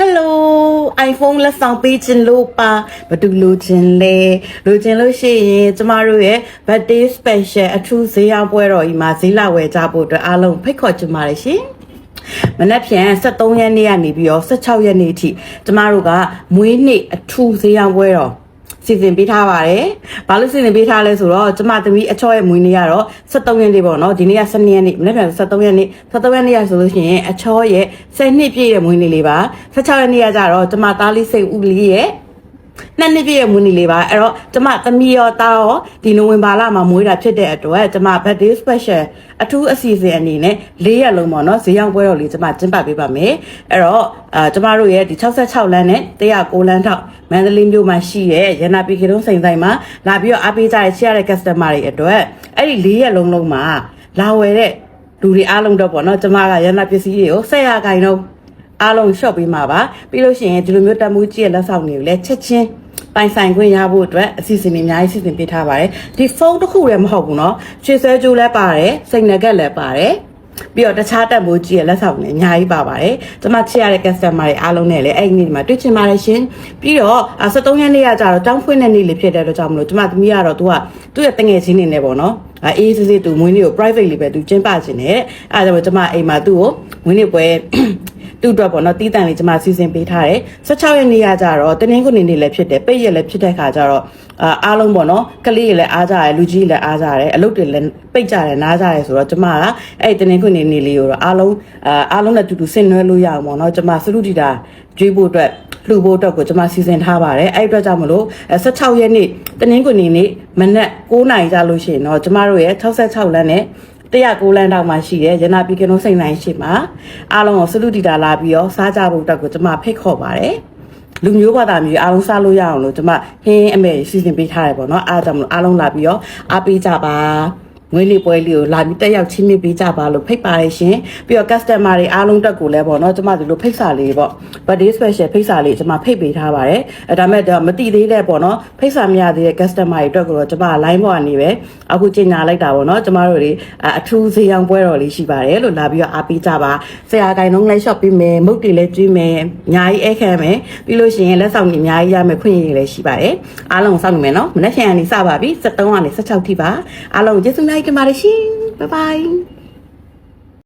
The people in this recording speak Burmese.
Hello iPhone လက်ဆောင်ပေးခြင်းလို့ပါဘာတူလို့ခြင်းလဲလို့ခြင်းလို့ရှိရင်ကျမတို့ရဲ့ birthday special အထူးဈေးရောက်ပွဲတော်ကြီးမှာဈေးလာဝယ်ကြဖို့အတွက်အားလုံးဖိတ်ခေါ်ချင်ပါတယ်ရှင်မနက်ဖြန်23ရက်နေ့ကနေပြီးတော့16ရက်နေ့အထိကျမတို့ကမွေးနေ့အထူးဈေးရောက်ပွဲတော် စီစဉ်ပေးထားပါတယ်။ဘာလို့စီစဉ်ပေးထားလဲဆိုတော့ကျမသမီးအချော့ရဲ့မွေးနေ့ကတော့73ရက်နေ့ပေါ့နော်။ဒီနေ့က12ရက်နေ့မနေ့က73ရက်နေ့73ရက်နေ့ရဆိုလို့ရှိရင်အချော့ရဲ့10နှစ်ပြည့်တဲ့မွေးနေ့လေးပါ။16ရက်နေ့ကကြတော့ကျမသားလေးစိတ်ဦးလေးရဲ့ နှစ်နှစ်ပြည့်ရဲ့မွေးနေ့လေးပါအဲ့တော့ကျမသမီးရောသားရောဒီနိုဝင်ဘာလမှာမွေးတာဖြစ်တဲ့အတွက်ကျမ birthday special အထူးအစီအစဉ်အနေနဲ့၄ရက်လုံးပေါ့နော်ဈေးရောင်းပွဲတော်လေးကျမကျင်းပပေးပါမယ်အဲ့တော့အာကျမတို့ရဲ့ဒီ66လမ်းနဲ့109လမ်းထောက်မန္တလေးမြို့မှာရှိရဲ့ရနာပီကေတုံးစိန်ဆိုင်မှာလာပြီးတော့အားပေးကြတဲ့ချရတဲ့ customer တွေအတွက်အဲ့ဒီ၄ရက်လုံးလုံးမှာလာဝယ်တဲ့လူတွေအားလုံးတော့ပေါ့နော်ကျမကရနာပစ္စည်းတွေကိုဆက်ရခိုင်တော့ အားလုံး shop ပေးမှာပါပြီးလို့ရှိရင်ဒီလိုမျိုးတက်မှုကြီးရဲ့လက်ဆောင်တွေကိုလည်းချက်ချင်းပိုင်ဆိုင်ခွင့်ရဖို့အတွက်အစီအစဉ်တွေအများကြီးစီစဉ်ပေးထားပါတယ်ဒီဖုန်းတစ်ခုလည်းမဟုတ်ဘူးเนาะရွှေဆွဲကြိုးလည်းပါတယ်စိတ်နကက်လည်းပါတယ်ပြီးတော့တခြားတက်မိုးကြီးရဲ့လက်ဆောင်တွေအများကြီးပါပါတယ်။ကျွန်မချစ်ရတဲ့ customer တွေအားလုံးနဲ့လည်းအဲ့ဒီနေ့ဒီမှာတွေ့ချင်ပါတယ်ရှင်။ပြီးတော့73ရက်နေ့ကကြတော့တောင်းဖွင့်တဲ့နေ့လေးဖြစ်တဲ့အတွက်ကြောင့်မလို့ကျွန်မသမီးကတော့သူကသူ့ရဲ့တငယ်ချင်းနေနဲ့ပေါ့နော်။ အဲအေးစစ်စစ်သူမွေးနေ့ကို private လေးပဲသူကျင်းပခြင်းနဲ့အဲဒါကြောင့်ကျွန်မအိမ်မှာသူ့ကိုမွေးနေ့ပွဲသူ့အတွက်ပေါ့နော်တီးတန်လေးကျွန်မစီစဉ်ပေးထားတယ်16ရက်နေ့ကကြတော့တင်းင်းခုနေနေ့လည်းဖြစ်တယ်ပိတ်ရက်လည်းဖြစ်တဲ့ခါကျတော့အာအားလုံးပေါ့နော်ကလေးတွေလည်းအားကြတယ်လူကြီးတွေလည်းအားကြတယ်အလုပ်တွေလည်းပိတ်ကြတယ်နားကြတယ်ဆိုတော့ကျွန်မကအဲ့ဒီတင်းင်းခုနေနေ့လေးကိုတော့အားလုံးအာအားလုံးနဲ့တူတူဆင်နွှဲလို့ရအောင်ပေါ့နော်ကျွန်မစလူတီတာကျွေးဖို့အတွက် လှူဖို့အတွက်ကိုကျွန်မစီစဉ်ထားပါတယ်အဲ့ဒီအတွက်ကြောင့်မလို့16ရက်နေ့တင်းင်းခုနေနေ့မနက်9:00နာရီကြာလို့ရှိရင်တော့ကျွန်မတို့ရဲ့66လမ်းနဲ့109လမ်းတောင်မှာရှိတဲ့ရနာပီကနုံးစိန်နိုင်ရှိမှာအားလုံးကိုစလူတီတာလာပြီးတော့စားကြဖို့အတွက်ကိုကျွန်မဖိတ်ခေါ်ပါတယ်လူမျိုးဘာသာမျိုးအားလုံးစားလို့ရအောင်လို့ကျွန်မဟင်းအမေစီစဉ်ပေးထားတယ်ပေါ့နော်အားကြောင့်မလို့အားလုံးလာပြီးတော့အားပေးကြပါ ငွေလေးပွဲလေးကိုလာပြီးတက်ရောက်ချင်းမြပေးကြပါလို့ဖိတ်ပါတယ်ရှင်ပြီးတော့ customer တွေအားလုံးတက်ကိုလည်းပေါ့နော်ကျွန်မဒီလိုဖိတ်စာလေးပေါ့ birthday special ဖိတ်စာလေးကျွန်မဖိတ်ပေးထားပါတယ်အဲဒါမဲ့တော့မတိသေးတဲ့ပေါ့နော်ဖိတ်စာမရသေးတဲ့ customer တွေအတွက်ကိုတော့ကျွန်မ line ပေါ်ကနေပဲအခုကြီးညာလိုက်တာပေါ့နော်ကျွန်မတို့တွေအထူးဈေးရောင်းပွဲတော်လေးရှိပါတယ်လို့လာပြီးတော့အားပေးကြပါဆရာကိုင်လုံးလိုက် shop ပေးမယ်မုတ်တွေလည်းကျွေးမယ်အများကြီးအဲခံမယ်ပြီးလို့ရှိရင်လက်ဆောင်တွေအများကြီးရမယ်ခွင့်ရည်လည်းရှိပါတယ်အားလုံးစောင့်နေမယ်နော်မနေ့ဖြန်ကနေစပါပြီ73ကနေ16ထိပါအားလုံးကျေးဇူးများကြီးတင်ပါတယ်ရှင် bye bye